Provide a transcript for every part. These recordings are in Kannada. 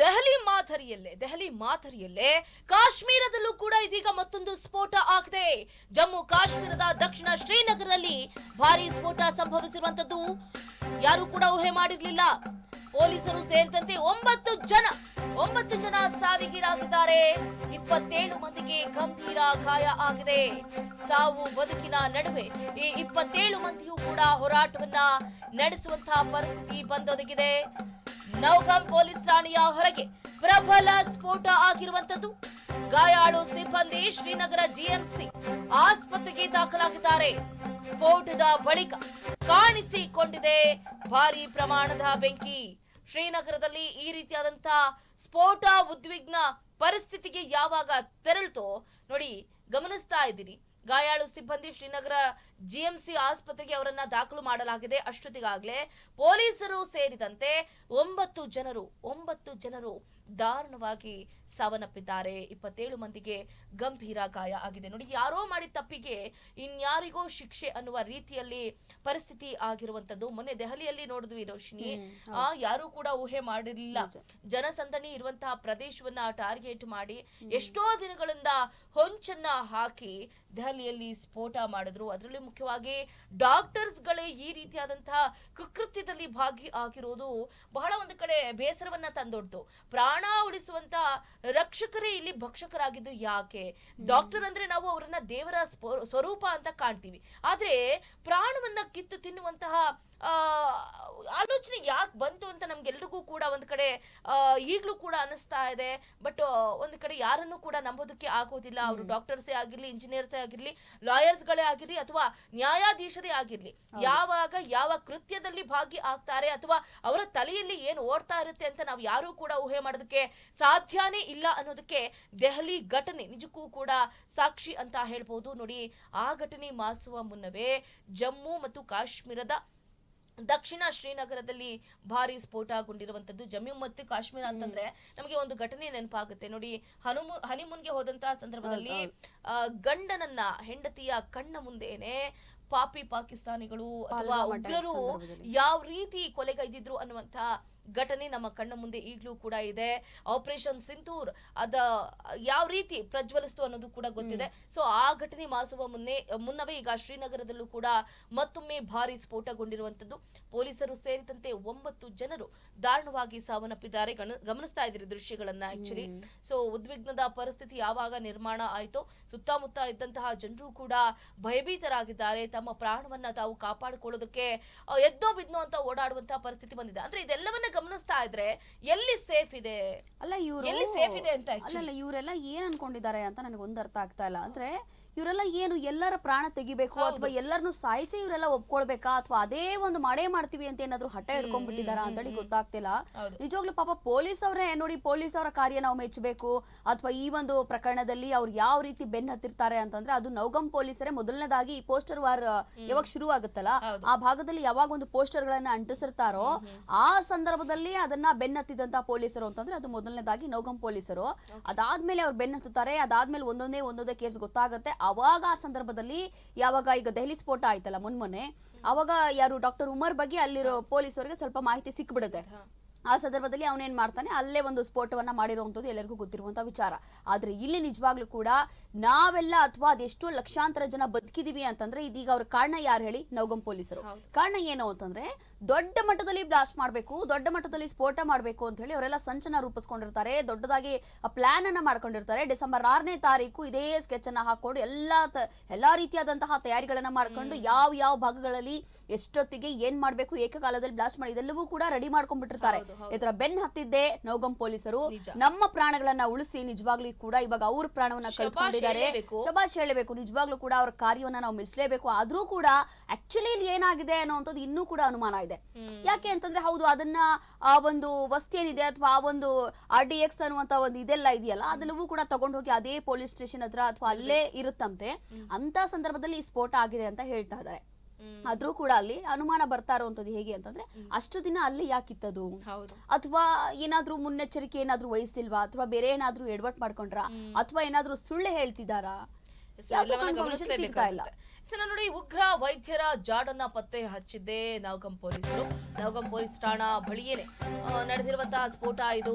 ದೆಹಲಿ ಮಾದರಿಯಲ್ಲೇ ದೆಹಲಿ ಮಾದರಿಯಲ್ಲೇ ಕಾಶ್ಮೀರದಲ್ಲೂ ಕೂಡ ಇದೀಗ ಮತ್ತೊಂದು ಸ್ಫೋಟ ಆಗಿದೆ, ಜಮ್ಮು ಕಾಶ್ಮೀರದ ದಕ್ಷಿಣ ಶ್ರೀನಗರದಲ್ಲಿ ಭಾರಿ ಸ್ಫೋಟ ಸಂಭವಿಸಿರುವಂತದ್ದು ಯಾರು ಕೂಡ ಊಹೆ ಮಾಡಿರ್ಲಿಲ್ಲ. ಪೊಲೀಸರು ಸೇರಿದಂತೆ ಒಂಬತ್ತು ಜನ ಒಂಬತ್ತು ಜನ ಸಾವಿಗೀಡಾಗಿದ್ದಾರೆ. ಇಪ್ಪತ್ತೇಳು ಮಂದಿಗೆ ಗಂಭೀರ ಗಾಯ ಆಗಿದೆ. ಸಾವು ಬದುಕಿನ ನಡುವೆ ಈ ಇಪ್ಪತ್ತೇಳು ಮಂದಿಯೂ ಕೂಡ ಹೋರಾಟವನ್ನ ನಡೆಸುವಂತಹ ಪರಿಸ್ಥಿತಿ ಬಂದೊದಗಿದೆ. ನೌಗಂ ಪೊಲೀಸ್ ಠಾಣೆಯ ಹೊರಗೆ ಪ್ರಬಲ ಸ್ಫೋಟ ಆಗಿರುವಂತದ್ದು ಗಾಯಾಳು ಸಿಬ್ಬಂದಿ ಶ್ರೀನಗರ ಜಿಎಂಸಿ ಆಸ್ಪತ್ರೆಗೆ ದಾಖಲಾಗಿದ್ದಾರೆ. ಸ್ಫೋಟದ ಬಳಿಕ ಕಾಣಿಸಿಕೊಂಡಿದೆ ಭಾರಿ ಪ್ರಮಾಣದ ಬೆಂಕಿ. ಶ್ರೀನಗರದಲ್ಲಿ ಈ ರೀತಿಯಾದಂತಹ ಸ್ಫೋಟ ಉದ್ವಿಗ್ನ ಪರಿಸ್ಥಿತಿಗೆ ಯಾವಾಗ ತೆರಳ್ತೋ ನೋಡಿ ಗಮನಿಸ್ತಾ ಇದ್ದೀರಿ ಗಾಯಾಳು ಸಿಬ್ಬಂದಿ ಶ್ರೀನಗರ ಜಿಎಂಸಿ ಆಸ್ಪತ್ರೆಗೆ ಅವರನ್ನ ದಾಖಲು ಮಾಡಲಾಗಿದೆ. ಅಷ್ಟೊತ್ತಿಗಾಗಲೇ ಪೊಲೀಸರು ಸೇರಿದಂತೆ ಒಂಬತ್ತು ಜನರು ಒಂಬತ್ತು ಜನರು ದಾರುಣವಾಗಿ ಸಾವನ್ನಪ್ಪಿದ್ದಾರೆ. ಇಪ್ಪತ್ತೇಳು ಮಂದಿಗೆ ಗಂಭೀರ ಗಾಯ ಆಗಿದೆ. ನೋಡಿ ಯಾರೋ ಮಾಡಿದ ತಪ್ಪಿಗೆ ಇನ್ಯಾರಿಗೋ ಶಿಕ್ಷೆ ಅನ್ನುವ ರೀತಿಯಲ್ಲಿ ಪರಿಸ್ಥಿತಿ ಆಗಿರುವಂತದ್ದು ಮೊನ್ನೆ ದೆಹಲಿಯಲ್ಲಿ ನೋಡಿದ್ವಿ ರೋಶಿನಿ ಆ ಯಾರು ಕೂಡ ಊಹೆ ಮಾಡಿರಲಿಲ್ಲ. ಜನಸಂದಣಿ ಇರುವಂತಹ ಪ್ರದೇಶವನ್ನ ಟಾರ್ಗೆಟ್ ಮಾಡಿ ಎಷ್ಟೋ ದಿನಗಳಿಂದ ಹೊಂಚನ್ನ ಹಾಕಿ ದೆಹಲಿಯಲ್ಲಿ ಸ್ಫೋಟ ಮಾಡಿದ್ರು. ಅದರಲ್ಲಿ ಮುಖ್ಯವಾಗಿ ಡಾಕ್ಟರ್ಸ್ ಗಳೇ ಈ ರೀತಿಯಾದಂತಹ ಕೃತ್ಯದಲ್ಲಿ ಭಾಗಿ ಆಗಿರೋದು ಬಹಳ ಒಂದು ಕಡೆ ಬೇಸರವನ್ನ ತಂದೊಡ್ತು. ಪ್ರಾಣ ಉಳಿಸುವಂತ ರಕ್ಷಕರೇ ಇಲ್ಲಿ ಭಕ್ಷಕರಾಗಿದ್ದು ಯಾಕೆ? ಡಾಕ್ಟರ್ ಅಂದ್ರೆ ನಾವು ಅವರನ್ನ ದೇವರ ಸ್ವರೂಪ ಅಂತ ಕಾಣ್ತೀವಿ. ಆದ್ರೆ ಪ್ರಾಣವನ್ನ ಕಿತ್ತು ತಿನ್ನುವಂತಹ ಆಲೋಚನೆ ಯಾಕೆ ಬಂತು ಅಂತ ನಮ್ಗೆಲ್ರಿಗೂ ಕೂಡ ಒಂದ್ ಕಡೆ ಈಗಲೂ ಈಗ್ಲೂ ಕೂಡ ಅನಿಸ್ತಾ ಇದೆ. ಬಟ್ ಒಂದ್ ಕಡೆ ಯಾರನ್ನು ಕೂಡ ನಂಬೋದಕ್ಕೆ ಆಗೋದಿಲ್ಲ. ಅವರು ಡಾಕ್ಟರ್ಸೇ ಆಗಿರ್ಲಿ ಇಂಜಿನಿಯರ್ಸೇ ಆಗಿರ್ಲಿ ಲಾಯರ್ಸ್ಗಳೇ ಆಗಿರ್ಲಿ ಅಥವಾ ನ್ಯಾಯಾಧೀಶರೇ ಆಗಿರ್ಲಿ ಯಾವಾಗ ಯಾವ ಕೃತ್ಯದಲ್ಲಿ ಭಾಗಿ ಆಗ್ತಾರೆ ಅಥವಾ ಅವರ ತಲೆಯಲ್ಲಿ ಏನು ಓಡ್ತಾ ಇರುತ್ತೆ ಅಂತ ನಾವು ಯಾರೂ ಕೂಡ ಊಹೆ ಮಾಡೋದಕ್ಕೆ ಸಾಧ್ಯನೇ ಇಲ್ಲ ಅನ್ನೋದಕ್ಕೆ ದೆಹಲಿ ಘಟನೆ ನಿಜಕ್ಕೂ ಕೂಡ ಸಾಕ್ಷಿ ಅಂತ ಹೇಳ್ಬೋದು. ನೋಡಿ ಆ ಘಟನೆ ಮಾಸುವ ಮುನ್ನವೇ ಜಮ್ಮು ಮತ್ತು ಕಾಶ್ಮೀರದ ದಕ್ಷಿಣ ಶ್ರೀನಗರದಲ್ಲಿ ಭಾರಿ ಸ್ಫೋಟಗೊಂಡಿರುವಂತದ್ದು ಜಮ್ಮು ಮತ್ತು ಕಾಶ್ಮೀರ ಅಂತಂದ್ರೆ ನಮಗೆ ಒಂದು ಘಟನೆ ನೆನಪಾಗುತ್ತೆ. ನೋಡಿ ಹನುಮು ಹನಿಮೂನ್ಗೆ ಹೋದಂತಹ ಸಂದರ್ಭದಲ್ಲಿ ಗಂಡನನ್ನ ಹೆಂಡತಿಯ ಕಣ್ಣ ಮುಂದೆನೆ ಪಾಪಿ ಪಾಕಿಸ್ತಾನಿಗಳು ಅಥವಾ ಉಗ್ರರು ಯಾವ ರೀತಿ ಕೊಲೆಗೈದಿದ್ರು ಅನ್ನುವಂತ ಘಟನೆ ನಮ್ಮ ಕಣ್ಣ ಮುಂದೆ ಈಗಲೂ ಕೂಡ ಇದೆ. ಆಪರೇಷನ್ ಸಿಂಧೂರ್ ಅದ ಯಾವ ರೀತಿ ಪ್ರಜ್ವಲಿಸ್ತು ಅನ್ನೋದು ಕೂಡ ಗೊತ್ತಿದೆ. ಸೊ ಆ ಘಟನೆ ಮಾಸುವ ಮುನ್ನೆ ಮುನ್ನವೇ ಈಗ ಶ್ರೀನಗರದಲ್ಲೂ ಕೂಡ ಮತ್ತೊಮ್ಮೆ ಭಾರಿ ಸ್ಫೋಟಗೊಂಡಿರುವಂತದ್ದು ಪೊಲೀಸರು ಸೇರಿದಂತೆ ಒಂಬತ್ತು ಜನರು ದಾರುಣವಾಗಿ ಸಾವನ್ನಪ್ಪಿದ್ದಾರೆ. ಗಮನಿಸ್ತಾ ಇದ್ರಿ ದೃಶ್ಯಗಳನ್ನ ಆಕ್ಚುಲಿ ಸೊ ಉದ್ವಿಗ್ನದ ಪರಿಸ್ಥಿತಿ ಯಾವಾಗ ನಿರ್ಮಾಣ ಆಯಿತು ಸುತ್ತಮುತ್ತ ಇದ್ದಂತಹ ಜನರು ಕೂಡ ಭಯಭೀತರಾಗಿದ್ದಾರೆ. ತಮ್ಮ ಪ್ರಾಣವನ್ನ ತಾವು ಕಾಪಾಡಿಕೊಳ್ಳೋದಕ್ಕೆ ಎದ್ದೋ ಬಿದ್ನೋ ಅಂತ ಓಡಾಡುವಂತಹ ಪರಿಸ್ಥಿತಿ ಬಂದಿದೆ. ಅಂದ್ರೆ ಇದೆಲ್ಲವನ್ನ ಗಮನಿಸ್ತಾ ಇದ್ರೆ ಎಲ್ಲಿ ಸೇಫ್ ಇದೆ ಅಲ್ಲ ಇವರು ಎಲ್ಲಿ safe ಇದೆ ಅಂತ actually? ಅಲ್ಲಲ್ಲ ಇವರೆಲ್ಲ ಏನ್ ಅನ್ಕೊಂಡಿದ್ದಾರೆ ಅಂತ ನನಗೆ ಒಂದು ಅರ್ಥ ಆಗ್ತಾ ಇಲ್ಲ ಅಂದ್ರೆ ಇವರೆಲ್ಲ ಏನು ಎಲ್ಲರ ಪ್ರಾಣ ತೆಗಿಬೇಕು ಅಥವಾ ಎಲ್ಲರನ್ನು ಸಾಯಿಸಿ ಇವರೆಲ್ಲ ಒಪ್ಕೊಳ್ಬೇಕಾ? ಅಥವಾ ಅದೇ ಒಂದು ಮಾಡೇ ಮಾಡ್ತೀವಿ ಅಂತ ಏನಾದ್ರು ಹಠ ಹಿಡ್ಕೊಂಡ್ಬಿಟ್ಟಿದಾರಾ ಅಂತ ಹೇಳಿ ಗೊತ್ತಾಗ್ತಿಲ್ಲ. ನಿಜವಾಗ್ಲೂ ಪಾಪ ಪೊಲೀಸ್ ಅವರೇ ನೋಡಿ ಪೊಲೀಸ್ ಅವರ ಕಾರ್ಯ ನಾವು ಮೆಚ್ಚಬೇಕು. ಅಥವಾ ಈ ಒಂದು ಪ್ರಕರಣದಲ್ಲಿ ಅವ್ರು ಯಾವ ರೀತಿ ಬೆನ್ ಹತ್ತಿರ್ತಾರೆ ಅಂತಂದ್ರೆ ಅದು ನೌಗಂ ಪೊಲೀಸರೇ ಮೊದಲನೇದಾಗಿ ಈ ಪೋಸ್ಟರ್ ವಾರ್ ಯಾವಾಗ ಶುರು ಆಗುತ್ತಲ್ಲ. ಆ ಭಾಗದಲ್ಲಿ ಯಾವಾಗ ಒಂದು ಪೋಸ್ಟರ್ ಗಳನ್ನ ಅಂಟಿಸಿರ್ತಾರೋ ಆ ಸಂದರ್ಭದಲ್ಲಿ ಅದನ್ನ ಬೆನ್ನತ್ತಿದಂತ ಪೊಲೀಸರು ಅಂತಂದ್ರೆ ಅದು ಮೊದಲನೇದಾಗಿ ನೌಗಮ್ ಪೊಲೀಸರು. ಅದಾದ್ಮೇಲೆ ಅವ್ರು ಬೆನ್ನತ್ತುತ್ತಾರೆ ಅದಾದ್ಮೇಲೆ ಒಂದೊಂದೇ ಒಂದೊಂದೇ ಕೇಸ್ ಗೊತ್ತಾಗುತ್ತೆ. ಅವಾಗ ಆ ಸಂದರ್ಭದಲ್ಲಿ ಯಾವಾಗ ಈಗ ದೆಹಲಿ ಸ್ಫೋಟ ಆಯ್ತಲ್ಲ, ಮೊನ್ಮೊನ್ನೆ ಅವಾಗ ಯಾರು ಡಾಕ್ಟರ್ ಉಮರ್ ಬಗ್ಗೆ ಅಲ್ಲಿರೋ ಪೊಲೀಸ್ ಅವರಿಗೆ ಸ್ವಲ್ಪ ಮಾಹಿತಿ ಸಿಕ್ಬಿಡುತ್ತೆ. ಆ ಸಂದರ್ಭದಲ್ಲಿ ಅವನೇನು ಮಾಡ್ತಾನೆ? ಅಲ್ಲೇ ಒಂದು ಸ್ಫೋಟವನ್ನು ಮಾಡಿರುವಂಥದ್ದು ಎಲ್ಲರಿಗೂ ಗೊತ್ತಿರುವಂಥ ವಿಚಾರ. ಆದರೆ ಇಲ್ಲಿ ನಿಜವಾಗ್ಲೂ ಕೂಡ ನಾವೆಲ್ಲ ಅಥವಾ ಅದೆಷ್ಟೋ ಲಕ್ಷಾಂತರ ಜನ ಬದುಕಿದೀವಿ ಅಂತಂದ್ರೆ ಇದೀಗ ಅವ್ರ ಕಾರಣ ಯಾರು ಹೇಳಿ? ನೌಗಂ ಪೊಲೀಸರು. ಕಾರಣ ಏನು ಅಂತಂದ್ರೆ ದೊಡ್ಡ ಮಟ್ಟದಲ್ಲಿ ಬ್ಲಾಸ್ಟ್ ಮಾಡಬೇಕು ದೊಡ್ಡ ಮಟ್ಟದಲ್ಲಿ ಸ್ಫೋಟ ಮಾಡಬೇಕು ಅಂತ ಹೇಳಿ ಅವರೆಲ್ಲ ಸಂಚನ ರೂಪಿಸ್ಕೊಂಡಿರ್ತಾರೆ. ದೊಡ್ಡದಾಗಿ ಪ್ಲಾನ್ ಅನ್ನ ಮಾಡ್ಕೊಂಡಿರ್ತಾರೆ. ಡಿಸೆಂಬರ್ ಆರನೇ ತಾರೀಕು ಇದೇ ಸ್ಕೆಚ್ ಅನ್ನ ಹಾಕೊಂಡು ಎಲ್ಲಾ ತ- ಎಲ್ಲಾ ರೀತಿಯಾದಂತಹ ತಯಾರಿಗಳನ್ನು ಮಾಡ್ಕೊಂಡು ಯಾವ ಯಾವ ಭಾಗಗಳಲ್ಲಿ ಎಷ್ಟೊತ್ತಿಗೆ ಏನು ಮಾಡಬೇಕು ಏಕಕಾಲದಲ್ಲಿ ಬ್ಲಾಸ್ಟ್ ಮಾಡಿ ಇದೆಲ್ಲವೂ ಕೂಡ ರೆಡಿ ಮಾಡ್ಕೊಂಡ್ಬಿಟ್ಟಿರ್ತಾರೆ. ಇದರ ಬೆನ್ ಹತ್ತಿದ್ದೆ ನೌಗಂ ಪೊಲೀಸರು. ನಮ್ಮ ಪ್ರಾಣಗಳನ್ನ ಉಳಿಸಿ ನಿಜವಾಗ್ಲೂ ಕೂಡ ಇವಾಗ ಅವ್ರ ಪ್ರಾಣವನ್ನ ಕಳ್ಕೊಂಡಿದ್ದಾರೆ. ಶಬಾಷ್ ಹೇಳಬೇಕು ನಿಜವಾಗ್ಲೂ ಕೂಡ ಅವ್ರ ಕಾರ್ಯವನ್ನ ನಾವು ಮೆಚ್ಚಲೇಬೇಕು ಆದ್ರೂ ಕೂಡ ಆಕ್ಚುಲಿ ಏನಾಗಿದೆ ಅನ್ನೋಂಥದ್ದು ಇನ್ನೂ ಕೂಡ ಅನುಮಾನ ಇದೆ. ಯಾಕೆ ಅಂತಂದ್ರೆ ಹೌದು ಅದನ್ನ ಆ ಒಂದು ವಸ್ತು ಏನಿದೆ ಅಥವಾ ಆ ಒಂದು ಆರ್ ಡಿ ಎಕ್ಸ್ ಅನ್ನುವಂತ ಒಂದು ಇದೆಲ್ಲ ಇದೆಯಲ್ಲ ಅದೆಲ್ಲವೂ ಕೂಡ ತಗೊಂಡು ಹೋಗಿ ಅದೇ ಪೊಲೀಸ್ ಸ್ಟೇಷನ್ ಹತ್ರ ಅಥವಾ ಅಲ್ಲೇ ಇರುತ್ತಂತೆ. ಅಂತ ಸಂದರ್ಭದಲ್ಲಿ ಈ ಸ್ಫೋಟ ಆಗಿದೆ ಅಂತ ಹೇಳ್ತಾ ಇದ್ದಾರೆ. ಆದ್ರೂ ಕೂಡ ಅಲ್ಲಿ ಅನುಮಾನ ಬರ್ತಾ ಇರುವಂತದ್ದು ಹೇಗೆ ಅಂತಂದ್ರೆ ಅಷ್ಟು ದಿನ ಅಲ್ಲಿ ಯಾಕಿತ್ತದು ಅಥವಾ ಏನಾದ್ರೂ ಮುನ್ನೆಚ್ಚರಿಕೆ ಏನಾದ್ರೂ ವಹಿಸಿಲ್ವಾ? ಅಥವಾ ಬೇರೆ ಏನಾದ್ರೂ ಎಡವಟ್ ಮಾಡ್ಕೊಂಡ್ರ? ಅಥವಾ ಏನಾದ್ರೂ ಸುಳ್ಳು ಹೇಳ್ತಿದಾರಾ? ಸಿಗ್ತಾ ಇಲ್ಲ. ನೋಡಿ ಉಗ್ರ ವೈದ್ಯರ ಜಾಡನ್ನ ಪತ್ತೆ ಹಚ್ಚಿದ್ದೆ ನಾಗಂ ಪೊಲೀಸರು. ನವಗಂ ಪೊಲೀಸ್ ಠಾಣಾ ಬಳಿಯೇನೆ ನಡೆದಿರುವಂತಹ ಸ್ಫೋಟ ಇದು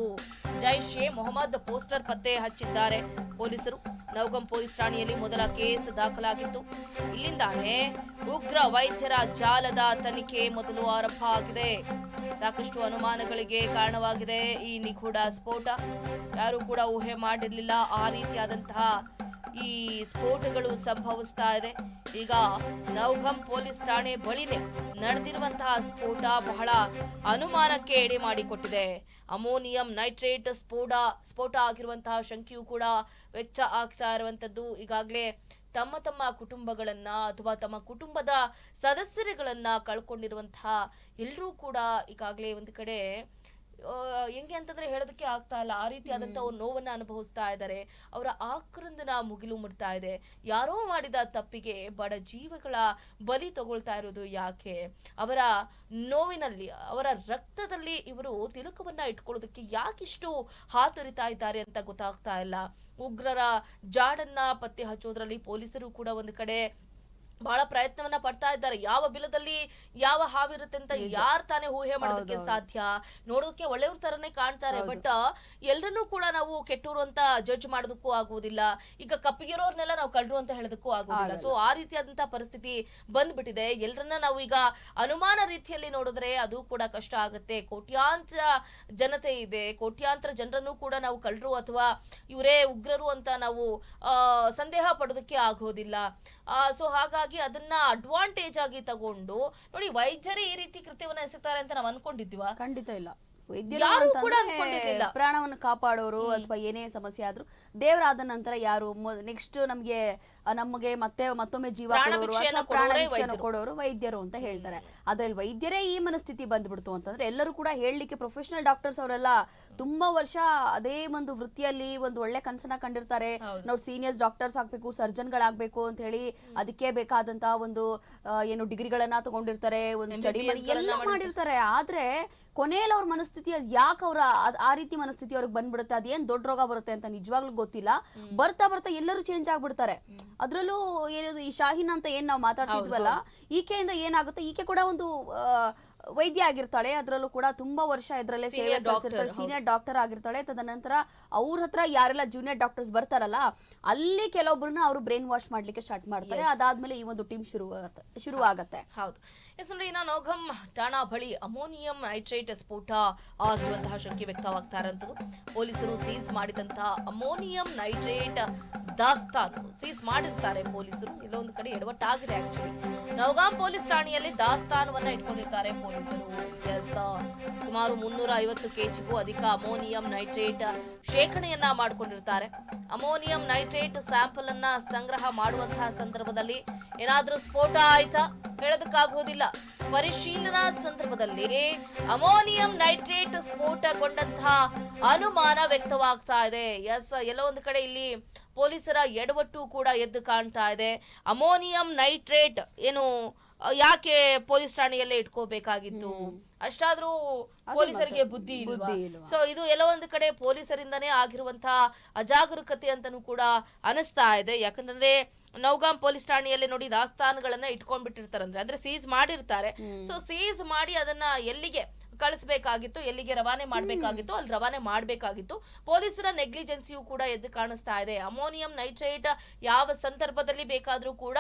ಜೈಷ್ ಎ ಮೊಹಮ್ಮದ್ ಪೋಸ್ಟರ್ ಪತ್ತೆ ಹಚ್ಚಿದ್ದಾರೆ. ಪೊಲೀಸರು ನವಗಂ ಪೊಲೀಸ್ ಠಾಣೆಯಲ್ಲಿ ಮೊದಲ ಕೇಸ್ ದಾಖಲಾಗಿತ್ತು. ಇಲ್ಲಿಂದಾನೇ ಉಗ್ರ ವೈದ್ಯರ ಜಾಲದ ತನಿಖೆ ಮೊದಲು ಆರಂಭ ಆಗಿದೆ. ಸಾಕಷ್ಟು ಅನುಮಾನಗಳಿಗೆ ಕಾರಣವಾಗಿದೆ ಈ ನಿಗೂಢ ಸ್ಫೋಟ. ಯಾರು ಕೂಡ ಊಹೆ ಮಾಡಿರಲಿಲ್ಲ ಆ ರೀತಿಯಾದಂತಹ ಈ ಸ್ಫೋಟಗಳು ಸಂಭವಿಸ್ತಾ ಇದೆ. ಈಗ ನವಘಂ ಪೊಲೀಸ್ ಠಾಣೆ ಬಳಿನೇ ನಡೆದಿರುವಂತಹ ಸ್ಫೋಟ ಬಹಳ ಅನುಮಾನಕ್ಕೆ ಎಡೆ ಮಾಡಿಕೊಟ್ಟಿದೆ. ಅಮೋನಿಯಂ ನೈಟ್ರೇಟ್ ಸ್ಫೋಟ ಸ್ಫೋಟ ಆಗಿರುವಂತಹ ಶಂಕೆಯು ಕೂಡ ವೆಚ್ಚ ಆಗ್ತಾ ಇರುವಂತದ್ದು ಈಗಾಗಲೇ ತಮ್ಮ ತಮ್ಮ ಕುಟುಂಬಗಳನ್ನ ಅಥವಾ ತಮ್ಮ ಕುಟುಂಬದ ಸದಸ್ಯರುಗಳನ್ನ ಕಳ್ಕೊಂಡಿರುವಂತಹ ಎಲ್ಲರೂ ಕೂಡ ಈಗಾಗಲೇ ಒಂದು ಕಡೆ ಹೆಂಗೆ ಅಂತಂದ್ರೆ ಹೇಳೋದಕ್ಕೆ ಆಗ್ತಾ ಇಲ್ಲ. ಆ ರೀತಿಯಾದಂಥ ಅವ್ರ ನೋವನ್ನ ಅನುಭವಿಸ್ತಾ ಇದ್ದಾರೆ. ಅವರ ಆಕ್ರಂದನ ಮುಗಿಲು ಮುಟ್ತಾ ಇದೆ. ಯಾರೋ ಮಾಡಿದ ತಪ್ಪಿಗೆ ಬಡ ಜೀವಗಳ ಬಲಿ ತಗೊಳ್ತಾ ಇರೋದು ಯಾಕೆ? ಅವರ ನೋವಿನಲ್ಲಿ ಅವರ ರಕ್ತದಲ್ಲಿ ಇವರು ತಿಲಕವನ್ನ ಇಟ್ಕೊಳ್ಳೋದಕ್ಕೆ ಯಾಕಿಷ್ಟು ಹಾತೊರಿತಾ ಇದ್ದಾರೆ ಅಂತ ಗೊತ್ತಾಗ್ತಾ ಇಲ್ಲ. ಉಗ್ರರ ಜಾಡನ್ನ ಪತ್ತೆ ಹಚ್ಚೋದ್ರಲ್ಲಿ ಪೊಲೀಸರು ಕೂಡ ಒಂದು ಕಡೆ ಬಹಳ ಪ್ರಯತ್ನವನ್ನ ಪಡ್ತಾ ಇದ್ದಾರೆ. ಯಾವ ಬಿಲದಲ್ಲಿ ಯಾವ ಹಾವಿರುತ್ತೆ ಅಂತ ಯಾರ್ ತಾನೇ ಊಹೆ ಮಾಡೋದಕ್ಕೆ ಸಾಧ್ಯ? ನೋಡೋದಕ್ಕೆ ಒಳ್ಳೆಯವ್ರ ತರನೇ ಕಾಣ್ತಾರೆ. ಬಟ್ ಎಲ್ರನ್ನೂ ಕೂಡ ನಾವು ಕೆಟ್ಟರು ಅಂತ ಜಡ್ಜ್ ಮಾಡೋದಕ್ಕೂ ಆಗುವುದಿಲ್ಲ. ಈಗ ಕಪ್ಪಿಗಿರೋರ್ನೆಲ್ಲ ನಾವು ಕಳ್ಳರು ಅಂತ ಹೇಳೋದಕ್ಕೂ ಆಗುವುದಿಲ್ಲ. ಸೊ ಆ ರೀತಿಯಾದಂತಹ ಪರಿಸ್ಥಿತಿ ಬಂದ್ಬಿಟ್ಟಿದೆ. ಎಲ್ರನ್ನ ನಾವು ಈಗ ಅನುಮಾನ ರೀತಿಯಲ್ಲಿ ನೋಡಿದ್ರೆ ಅದು ಕೂಡ ಕಷ್ಟ ಆಗುತ್ತೆ. ಕೋಟ್ಯಾಂತರ ಜನತೆ ಇದೆ. ಕೋಟ್ಯಾಂತರ ಜನರನ್ನು ಕೂಡ ನಾವು ಕಳ್ಳರು ಅಥವಾ ಇವರೇ ಉಗ್ರರು ಅಂತ ನಾವು ಸಂದೇಹ ಪಡೋದಕ್ಕೆ ಆಗೋದಿಲ್ಲ. ಸೊ ಹಾಗಾಗಿ ಅದನ್ನ ಅಡ್ವಾಂಟೇಜ್ ಆಗಿ ತಗೊಂಡು ನೋಡಿ ವೈದ್ಯರೇ ಈ ರೀತಿ ಕೃತ್ಯವನ್ನ ಎಸಗ್ತಾರೆ ಅಂತ ನಾವು ಅನ್ಕೊಂಡಿದ್ವಾ ಖಂಡಿತ ಇಲ್ಲ. ವೈದ್ಯರು ಯಾರೂ ಕೂಡ ಅಂತಂದ್ರೆ ಅನ್ಕೊಂಡಿರ್ಲಿಲ್ಲ. ಪ್ರಾಣವನ್ನು ಕಾಪಾಡೋರು ಅಥವಾ ಏನೇ ಸಮಸ್ಯೆ ಆದ್ರೂ ದೇವರಾದ ನಂತರ ಯಾರು ನೆಕ್ಸ್ಟ್ ನಮ್ಗೆ ಆ, ನಮಗೆ ಮತ್ತೆ ಮತ್ತೊಮ್ಮೆ ಜೀವ ಪ್ರಾಣ ಕೊಡೋರು ಭಿಕ್ಷೆಯನ್ನ ಅಥವಾ ಪ್ರಾಣ ಕೊಡೋರೇ ಭಿಕ್ಷೆಯನ್ನು ವೈದ್ಯರು. ಕೊಡೋರು ವೈದ್ಯರು ಅಂತ ಹೇಳ್ತಾರೆ. ಅದ್ರಲ್ಲಿ ವೈದ್ಯರೇ ಈ ಮನಸ್ಥಿತಿ ಬಂದ್ಬಿಡ್ತು ಅಂತಂದ್ರೆ ಎಲ್ಲರೂ ಕೂಡ ಹೇಳಲಿಕ್ಕೆ ಪ್ರೊಫೆಷನಲ್ ಡಾಕ್ಟರ್ಸ್ ಅವರೆಲ್ಲ ತುಂಬಾ ವರ್ಷ ಅದೇ ಒಂದು ವೃತ್ತಿಯಲ್ಲಿ ಒಂದು ಒಳ್ಳೆ ಕನಸನ್ನ ಕಂಡಿರ್ತಾರೆ. ನಾವು ಸೀನಿಯರ್ಸ್ ಡಾಕ್ಟರ್ಸ್ ಆಗ್ಬೇಕು ಸರ್ಜನ್ಗಳಾಗ್ಬೇಕು ಅಂತ ಹೇಳಿ ಅದಕ್ಕೆ ಬೇಕಾದಂತ ಒಂದು ಆ, ಏನು ಡಿಗ್ರಿಗಳನ್ನ ತಗೊಂಡಿರ್ತಾರೆ ಒಂದು ಸ್ಟಡಿ ಎಲ್ಲ ಮಾಡಿರ್ತಾರೆ. ಆದ್ರೆ ಕೊನೆಯಲ್ಲಿ ಅವ್ರ ಮನಸ್ಥಿತಿ ಅದ್ ಯಾಕೆ ಅವ್ರ ಆ ರೀತಿ ಮನಸ್ಥಿತಿ ಅವ್ರಿಗೆ ಬಂದ್ಬಿಡುತ್ತೆ? ಅದೇನ್ ದೊಡ್ಡ ರೋಗ ಬರುತ್ತೆ ಅಂತ ನಿಜವಾಗ್ಲೂ ಗೊತ್ತಿಲ್ಲ. ಬರ್ತಾ ಬರ್ತಾ ಎಲ್ಲರೂ ಚೇಂಜ್ ಆಗ್ಬಿಡ್ತಾರೆ. ಅದ್ರಲ್ಲೂ ಏನದು ಈ ಶಾಹಿನ್ ಅಂತ ಏನ್ ನಾವು ಮಾತಾಡ್ತಿದ್ವಲ್ಲ ಈಕೆಯಿಂದ ಏನಾಗುತ್ತೆ? ಈಕೆ ಕೂಡ ಒಂದು ವೈದ್ಯ ಆಗಿರ್ತಾಳೆ ಅದ್ರಲ್ಲೂ ಕೂಡ ತುಂಬಾ ವರ್ಷ ಇದರಲ್ಲೇ ಸೇವೆ ಸಲ್ಲಿಸಿರ್ತಾಳೆ ಸೀನಿಯರ್ ಡಾಕ್ಟರ್ ಆಗಿರ್ತಾಳೆ. ತದನಂತರ ಅವ್ರ ಹತ್ರ ಯಾರೆಲ್ಲ ಜೂನಿಯರ್ ಡಾಕ್ಟರ್ಸ್ ಬರ್ತಾರಲ್ಲ ಅಲ್ಲಿ ಕೆಲವೊಬ್ಬರನ್ನ ಅವರು ಬ್ರೈನ್ ವಾಶ್ ಮಾಡ್ಲಿಕ್ಕೆ ಸ್ಟಾರ್ಟ್ ಮಾಡ್ತಾರೆ. ಅದಾದ್ಮೇಲೆ ಈ ಒಂದು ಟೀಮ್ ಶುರು ಶುರು ಆಗತ್ತೆ. ಹೌದು. ಎಸ್ ನೋಡಿ ಇನ್ನ ನೌಗಂ ಠಾಣಾ ಬಳಿ ಅಮೋನಿಯಂ ನೈಟ್ರೇಟ್ ಸ್ಫೋಟ ಆಗುವಂತಹ ಶಂಕೆ ವ್ಯಕ್ತವಾಗ್ತಾ ಪೊಲೀಸರು ಸೀಸ್ ಮಾಡಿದಂತಹ ಅಮೋನಿಯಂ ನೈಟ್ರೇಟ್ ದಾಸ್ತಾನು ಸೀಸ್ ಮಾಡಿರ್ತಾರೆ ಪೊಲೀಸರು. ಎಲ್ಲೊಂದು ಒಂದು ಕಡೆ ಎಡವಟ್ಟಾಗಿದೆ ಆಕ್ಚುಲಿ ನೌಗಾಂ ಪೊಲೀಸ್ ಠಾಣೆಯಲ್ಲಿ ದಾಸ್ತಾನವನ್ನ ಇಟ್ಕೊಂಡಿರ್ತಾರೆ ಪೊಲೀಸರು. ಎಸ್ ಸುಮಾರು ಮುನ್ನೂರ ಐವತ್ತು ಕೆಜಿಗೂ ಅಧಿಕ ಅಮೋನಿಯಂ ನೈಟ್ರೇಟ್ ಶೇಖರಣೆಯನ್ನ ಮಾಡಿಕೊಂಡಿರ್ತಾರೆ. ಅಮೋನಿಯಂ ನೈಟ್ರೇಟ್ ಸ್ಯಾಂಪಲ್ ಅನ್ನ ಸಂಗ್ರಹ ಮಾಡುವಂತಹ ಸಂದರ್ಭದಲ್ಲಿ ಏನಾದರೂ ಸ್ಫೋಟ ಆಯ್ತಾ? ಹೇಳೋದಕ್ಕಾಗುವುದಿಲ್ಲ ಪರಿಶೀಲನಾ ಸಂದರ್ಭದಲ್ಲಿ ಅಮೋನಿಯಂ ನೈಟ್ರೇಟ್ ಸ್ಫೋಟಗೊಂಡಂತಹ ಅನುಮಾನ ವ್ಯಕ್ತವಾಗ್ತಾ ಇದೆ. ಎಸ್ ಎಲ್ಲ ಒಂದು ಕಡೆ ಇಲ್ಲಿ ಪೊಲೀಸರ ಎಡವಟ್ಟು ಕೂಡ ಎದ್ದು ಕಾಣ್ತಾ ಇದೆ. ಅಮೋನಿಯಂ ನೈಟ್ರೇಟ್ ಏನು ಯಾಕೆ ಪೊಲೀಸ್ ಠಾಣೆಯಲ್ಲೇ ಇಟ್ಕೋಬೇಕಾಗಿತ್ತು? ಅಷ್ಟಾದ್ರೂ ಪೊಲೀಸರಿಗೆ ಬುದ್ಧಿ? ಸೊ ಇದು ಎಲ್ಲ ಒಂದು ಕಡೆ ಪೊಲೀಸರಿಂದನೇ ಆಗಿರುವಂತಹ ಅಜಾಗರೂಕತೆ ಅಂತಾನೂ ಕೂಡ ಅನಿಸ್ತಾ ಇದೆ. ಯಾಕಂತಂದ್ರೆ ನೌಗಾಂ ಪೊಲೀಸ್ ಠಾಣೆಯಲ್ಲಿ ನೋಡಿ ದಾಸ್ತಾನುಗಳನ್ನ ಇಟ್ಕೊಂಡ್ಬಿಟ್ಟಿರ್ತಾರಂದ್ರೆ ಅಂದ್ರೆ ಸೀಸ್ ಮಾಡಿರ್ತಾರೆ. ಸೊ ಸೀಸ್ ಮಾಡಿ ಅದನ್ನ ಎಲ್ಲಿಗೆ? ಕಳಿಸ್ಬೇಕಾಗಿತ್ತು ಎಲ್ಲಿಗೆ ರವಾನೆ ಮಾಡಬೇಕಾಗಿತ್ತು ಅಲ್ಲಿ ರವಾನೆ ಮಾಡಬೇಕಾಗಿತ್ತು. ಪೊಲೀಸರ ನೆಗ್ಲಿಜೆನ್ಸಿಯು ಕೂಡ ಎದ್ದು ಕಾಣಿಸ್ತಾ ಇದೆ. ಅಮೋನಿಯಂ ನೈಟ್ರೇಟ್ ಯಾವ ಸಂದರ್ಭದಲ್ಲಿ ಬೇಕಾದ್ರೂ ಕೂಡ